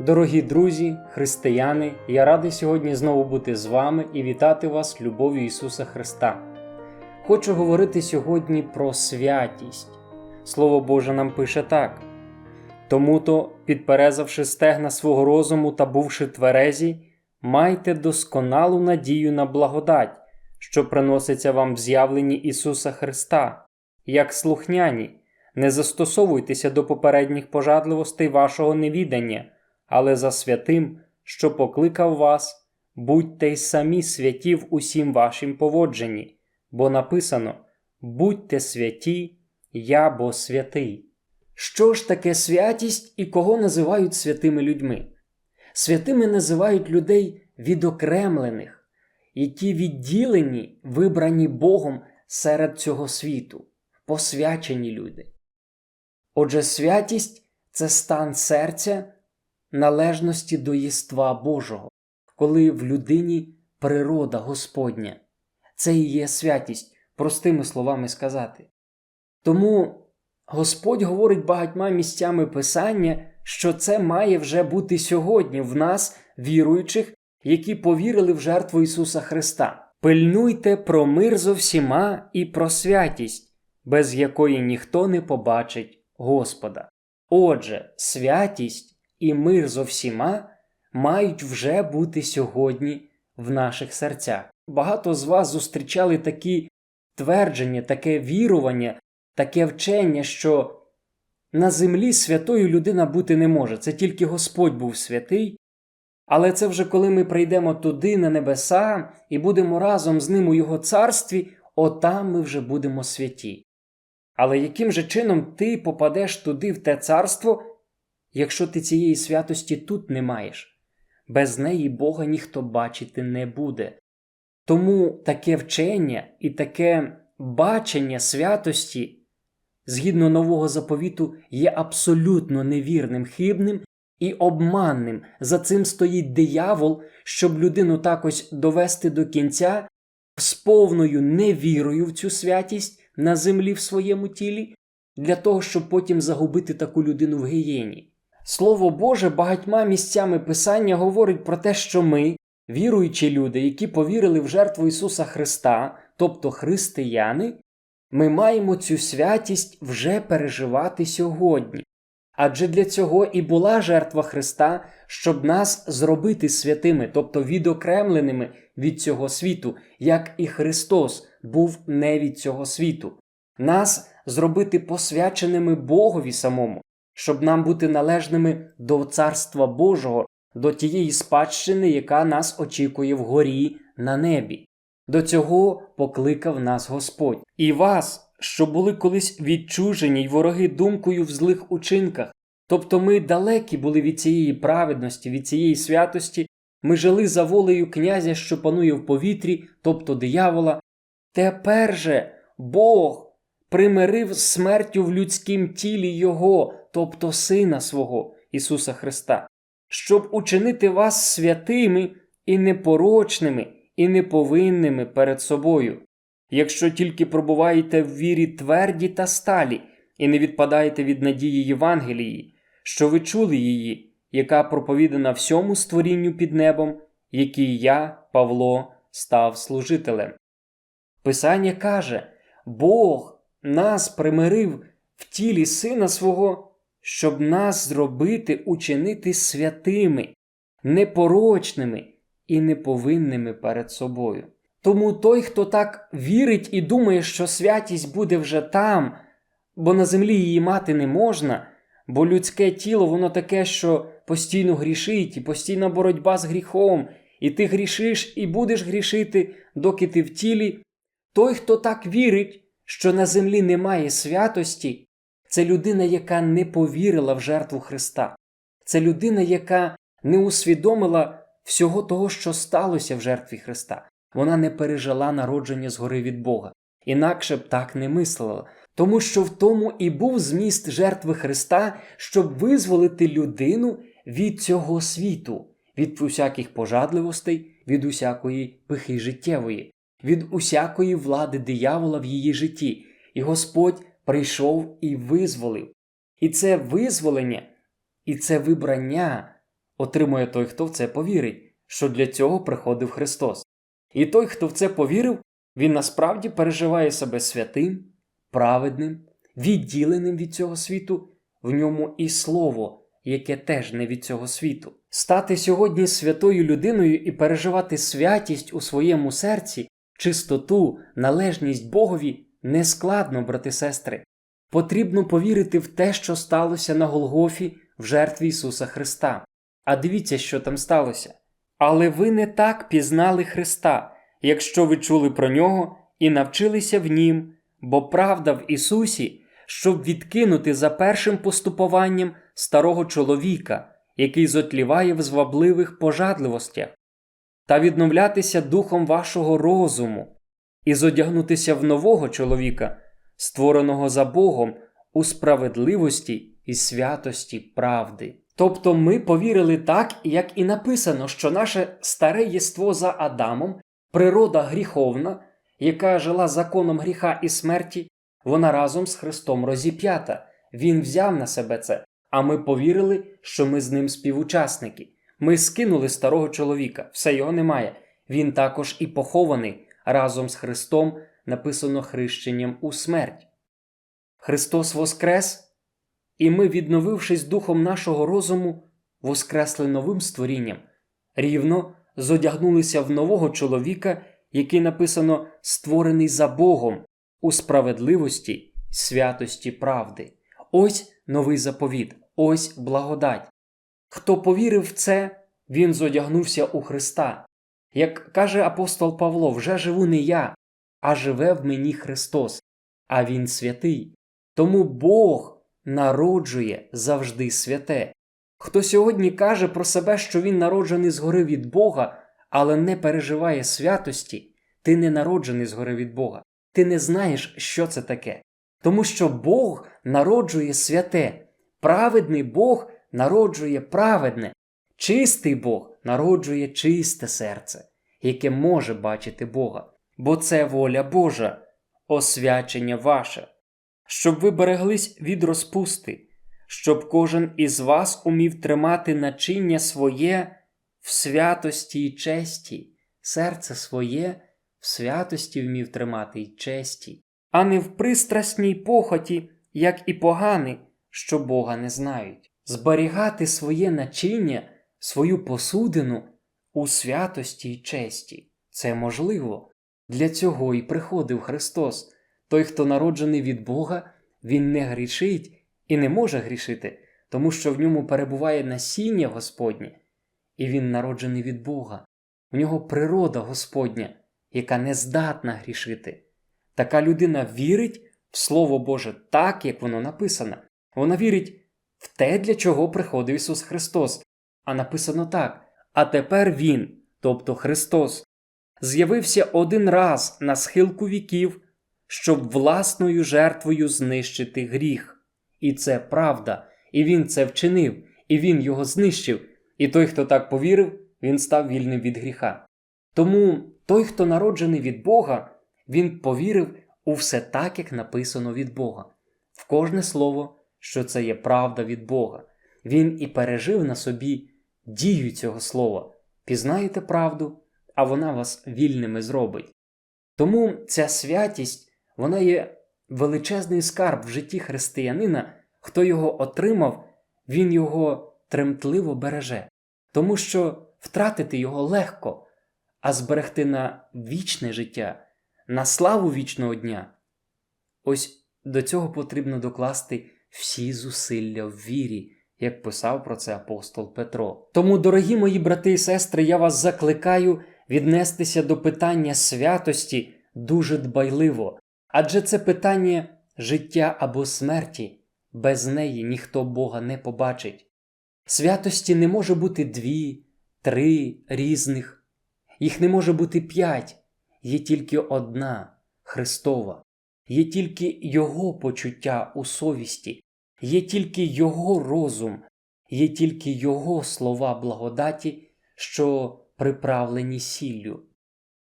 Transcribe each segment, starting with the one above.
Дорогі друзі, християни, я радий сьогодні знову бути з вами і вітати вас любов'ю Ісуса Христа. Хочу говорити сьогодні про святість. Слово Боже нам пише так. Тому то, підперезавши стегна свого розуму та бувши тверезі, майте досконалу надію на благодать, що приноситься вам в з'явленні Ісуса Христа, як слухняні, не застосовуйтеся до попередніх пожадливостей вашого невідання але за святим, що покликав вас, будьте й самі святі в усім вашім поводженні, бо написано Будьте святі, я бо святий. Що ж таке святість і кого називають святими людьми? Святими називають людей відокремлених, які відділені, вибрані Богом серед цього світу, посвячені люди. Отже, святість це стан серця належності до єства Божого, коли в людині природа Господня. Це і є святість, простими словами сказати. Тому Господь говорить багатьма місцями Писання, що це має вже бути сьогодні в нас, віруючих, які повірили в жертву Ісуса Христа. Пильнуйте про мир зо всіма і про святість, без якої ніхто не побачить Господа. Отже, святість і мир зо всіма мають вже бути сьогодні в наших серцях. Багато з вас зустрічали такі твердження, таке вірування, таке вчення, що на землі святою людина бути не може. Це тільки Господь був святий. Але це вже коли ми прийдемо туди, на небеса, і будемо разом з ним у Його царстві, отам ми вже будемо святі. Але яким же чином ти попадеш туди, в те царство, якщо ти цієї святості тут не маєш, без неї Бога ніхто бачити не буде. Тому таке вчення і таке бачення святості, згідно нового заповіту, є абсолютно невірним, хибним і обманним. За цим стоїть диявол, щоб людину так ось довести до кінця з повною невірою в цю святість на землі в своєму тілі, для того, щоб потім загубити таку людину в гієні. Слово Боже багатьма місцями Писання говорить про те, що ми, віруючі люди, які повірили в жертву Ісуса Христа, тобто християни, ми маємо цю святість вже переживати сьогодні. Адже для цього і була жертва Христа, щоб нас зробити святими, тобто відокремленими від цього світу, як і Христос був не від цього світу, нас зробити посвяченими Богові самому щоб нам бути належними до Царства Божого, до тієї спадщини, яка нас очікує вгорі на небі. До цього покликав нас Господь і вас, що були колись відчужені й вороги думкою в злих учинках. Тобто ми далекі були від цієї праведності, від цієї святості, ми жили за волею князя, що панує в повітрі, тобто диявола. Тепер же Бог примирив смертю в людськім тілі Його, тобто Сина свого Ісуса Христа, щоб учинити вас святими і непорочними, і неповинними перед собою, якщо тільки пробуваєте в вірі тверді та сталі, і не відпадаєте від надії Євангелії, що ви чули її, яка проповідана всьому створінню під небом, який я, Павло, став служителем. Писання каже, Бог нас примирив в тілі Сина свого, щоб нас зробити учинити святими, непорочними і неповинними перед собою. Тому той, хто так вірить і думає, що святість буде вже там, бо на землі її мати не можна, бо людське тіло, воно таке, що постійно грішить, і постійна боротьба з гріхом, і ти грішиш і будеш грішити, доки ти в тілі. Той, хто так вірить, що на землі немає святості, це людина, яка не повірила в жертву Христа. Це людина, яка не усвідомила всього того, що сталося в жертві Христа. Вона не пережила народження згори від Бога, інакше б так не мислила. Тому що в тому і був зміст жертви Христа, щоб визволити людину від цього світу, від усяких пожадливостей, від усякої пихи життєвої від усякої влади диявола в її житті, і Господь прийшов і визволив. І це визволення, і це вибрання отримує той, хто в це повірить, що для цього приходив Христос. І той, хто в це повірив, він насправді переживає себе святим, праведним, відділеним від цього світу, в ньому і слово, яке теж не від цього світу. Стати сьогодні святою людиною і переживати святість у своєму серці, чистоту, належність Богові нескладно, брати сестри. Потрібно повірити в те, що сталося на Голгофі в жертві Ісуса Христа. А дивіться, що там сталося. Але ви не так пізнали Христа, якщо ви чули про нього і навчилися в Нім, бо правда в Ісусі, щоб відкинути за першим поступуванням старого чоловіка, який зотліває в звабливих пожадливостях, та відновлятися духом вашого розуму, і зодягнутися в нового чоловіка, створеного за Богом у справедливості і святості правди. Тобто ми повірили так, як і написано, що наше старе єство за Адамом, природа гріховна, яка жила законом гріха і смерті, вона разом з Христом розіп'ята. Він взяв на себе це, а ми повірили, що ми з ним співучасники. Ми скинули старого чоловіка, все його немає. Він також і похований разом з Христом, написано хрещенням у смерть. Христос воскрес, і ми, відновившись духом нашого розуму, воскресли новим створінням, рівно зодягнулися в нового чоловіка, який написано створений за Богом у справедливості, святості правди. Ось новий заповіт, ось благодать. Хто повірив в це, він зодягнувся у Христа. Як каже апостол Павло, вже живу не я, а живе в мені Христос, а Він святий. Тому Бог народжує завжди святе. Хто сьогодні каже про себе, що він народжений згори від Бога, але не переживає святості, ти не народжений згори від Бога. Ти не знаєш, що це таке. Тому що Бог народжує святе, праведний Бог народжує праведне, чистий Бог народжує чисте серце, яке може бачити Бога. Бо це воля Божа, освячення ваше, щоб ви береглись від розпусти, щоб кожен із вас умів тримати начиння своє в святості й честі, серце своє в святості вмів тримати й честі, а не в пристрасній похоті, як і погани, що Бога не знають, зберігати своє начиння, свою посудину у святості й честі. Це можливо. Для цього і приходив Христос. Той, хто народжений від Бога, він не грішить і не може грішити, тому що в ньому перебуває насіння Господнє, і він народжений від Бога. В нього природа Господня, яка не здатна грішити. Така людина вірить в Слово Боже так, як воно написано. Вона вірить в те, для чого приходив Ісус Христос. А написано так: а тепер Він, тобто Христос, з'явився один раз на схилку віків, щоб власною жертвою знищити гріх. І це правда, і Він це вчинив, і Він його знищив. І той, хто так повірив, він став вільним від гріха. Тому той, хто народжений від Бога, він повірив у все так, як написано від Бога, в кожне слово, що це є правда від Бога. Він і пережив на собі дію цього слова. Пізнаєте правду, а вона вас вільними зробить. Тому ця святість, вона є величезний скарб в житті християнина, хто його отримав, він його тремтливо береже, тому що втратити його легко, а зберегти на вічне життя, на славу вічного дня. Ось до цього потрібно докласти всі зусилля в вірі, як писав про це апостол Петро. Тому, дорогі мої брати і сестри, я вас закликаю віднестися до питання святості дуже дбайливо, адже це питання життя або смерті, без неї ніхто Бога не побачить. Святості не може бути дві, три різних, їх не може бути п'ять, є тільки одна Христова, є тільки Його почуття у совісті, є тільки Його розум, є тільки Його слова благодаті, що приправлені сіллю,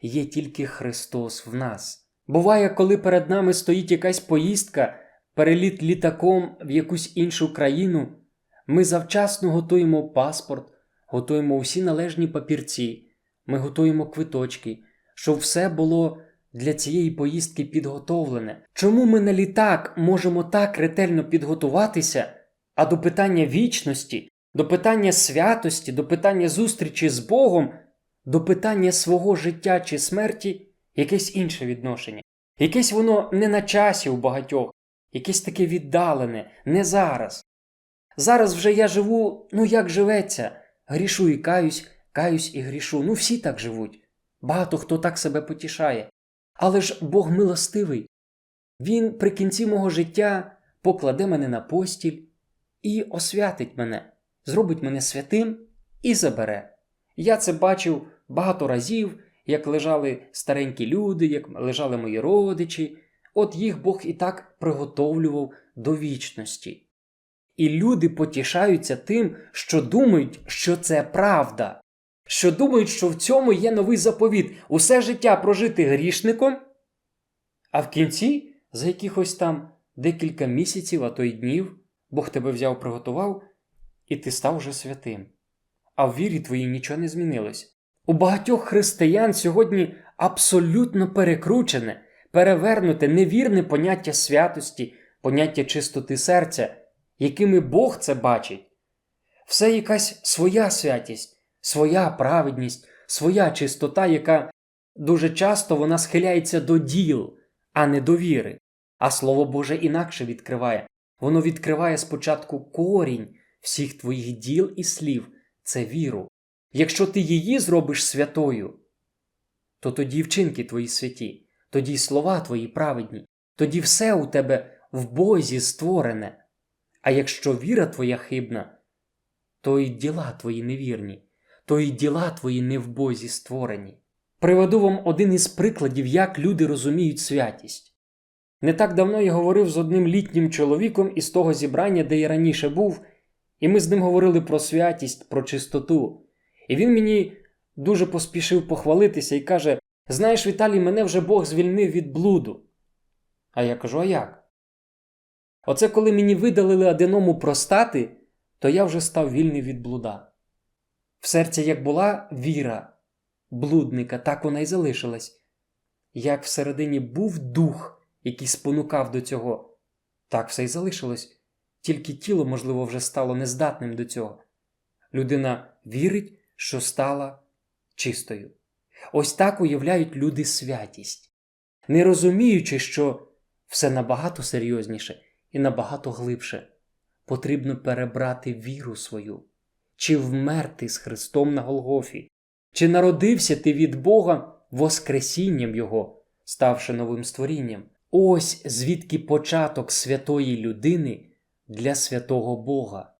є тільки Христос в нас. Буває, коли перед нами стоїть якась поїздка, переліт літаком в якусь іншу країну, ми завчасно готуємо паспорт, готуємо усі належні папірці, ми готуємо квиточки, щоб все було для цієї поїздки підготовлене. Чому ми на літак можемо так ретельно підготуватися, а до питання вічності, до питання святості, до питання зустрічі з Богом, до питання свого життя чи смерті якесь інше відношення? Якесь воно не на часі у багатьох, якесь таке віддалене, не зараз. Зараз вже я живу, ну як живеться, грішу і каюсь, каюсь і грішу. Ну всі так живуть. Багато хто так себе потішає. Але ж Бог милостивий. Він при кінці мого життя покладе мене на постіль і освятить мене, зробить мене святим і забере. Я це бачив багато разів, як лежали старенькі люди, як лежали мої родичі. От їх Бог і так приготовлював до вічності. І люди потішаються тим, що думають, що це правда, що думають, що в цьому є новий заповіт усе життя прожити грішником, а в кінці, за якихось там декілька місяців, а то й днів, Бог тебе взяв, приготував, і ти став вже святим. А в вірі твоїй нічого не змінилось. У багатьох християн сьогодні абсолютно перекручене, перевернуте невірне поняття святості, поняття чистоти серця, якими Бог це бачить. Все якась своя святість, своя праведність, своя чистота, яка дуже часто вона схиляється до діл, а не до віри. А Слово Боже інакше відкриває. Воно відкриває спочатку корінь всіх твоїх діл і слів це віру. Якщо ти її зробиш святою, то тоді вчинки твої святі, тоді слова твої праведні, тоді все у тебе в Бозі створене. А якщо віра твоя хибна, то й діла твої невірні, то й діла твої не в Бозі створені. Приведу вам один із прикладів, як люди розуміють святість. Не так давно я говорив з одним літнім чоловіком із того зібрання, де я раніше був, і ми з ним говорили про святість, про чистоту. І він мені дуже поспішив похвалитися і каже: Знаєш, Віталій, мене вже Бог звільнив від блуду. А я кажу: а як? Оце коли мені видалили аденому простати, то я вже став вільний від блуда. В серці як була віра блудника, так вона й залишилась. Як всередині був дух, який спонукав до цього, так все й залишилось. Тільки тіло, можливо, вже стало нездатним до цього. Людина вірить, що стала чистою. Ось так уявляють люди святість, не розуміючи, що все набагато серйозніше і набагато глибше. Потрібно перебрати віру свою, чи вмерти з Христом на Голгофі, чи народився ти від Бога Воскресінням Його, ставши новим створінням. Ось звідки початок святої людини для святого Бога,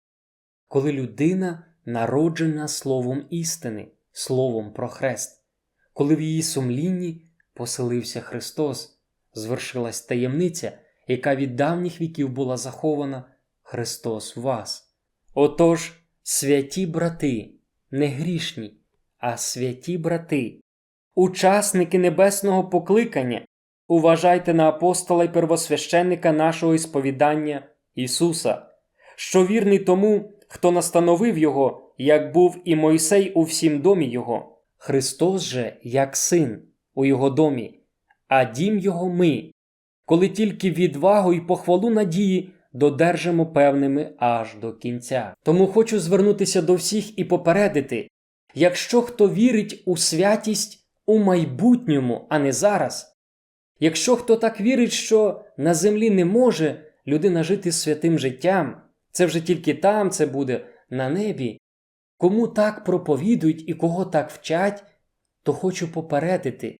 коли людина народжена словом істини, словом про хрест, коли в її сумлінні поселився Христос, звершилась таємниця, яка від давніх віків була захована Христос в вас. Отож, святі брати, не грішні, а святі брати, учасники небесного покликання, уважайте на апостола й первосвященника нашого ісповідання Ісуса, що вірний тому, хто настановив Його, як був і Мойсей у всім домі Його. Христос же, як син у Його домі, а дім Його ми, коли тільки відвагу і похвалу надії додержимо певними аж до кінця. Тому хочу звернутися до всіх і попередити: якщо хто вірить у святість у майбутньому, а не зараз, якщо хто так вірить, що на землі не може людина жити святим життям, це вже тільки там це буде на небі. Кому так проповідують і кого так вчать, то хочу попередити,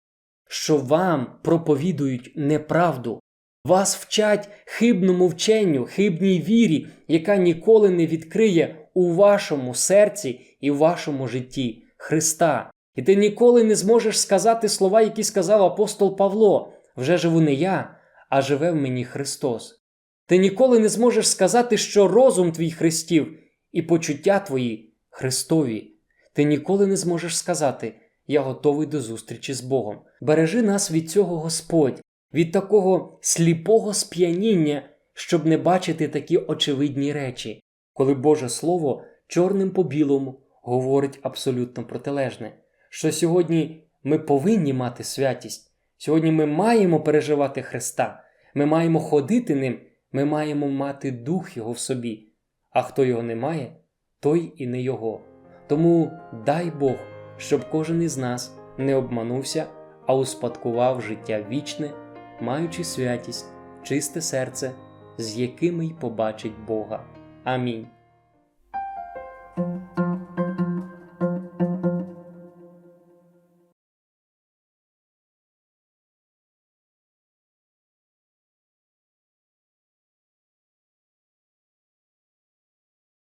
що вам проповідують неправду, вас вчать хибному вченню, хибній вірі, яка ніколи не відкриє у вашому серці і в вашому житті Христа. І ти ніколи не зможеш сказати слова, які сказав апостол Павло: вже живу не я, а живе в мені Христос. Ти ніколи не зможеш сказати, що розум твій Христів і почуття твої Христові. Ти ніколи не зможеш сказати Я готовий до зустрічі з Богом. Бережи нас від цього Господь, від такого сліпого сп'яніння, щоб не бачити такі очевидні речі, коли Боже Слово чорним по білому говорить абсолютно протилежне, що сьогодні ми повинні мати святість, сьогодні ми маємо переживати Христа, ми маємо ходити ним, ми маємо мати дух Його в собі. А хто його не має, той і не його. Тому дай Бог, щоб кожен із нас не обманувся, а успадкував життя вічне, маючи святість, чисте серце, з якими й побачить Бога. Амінь.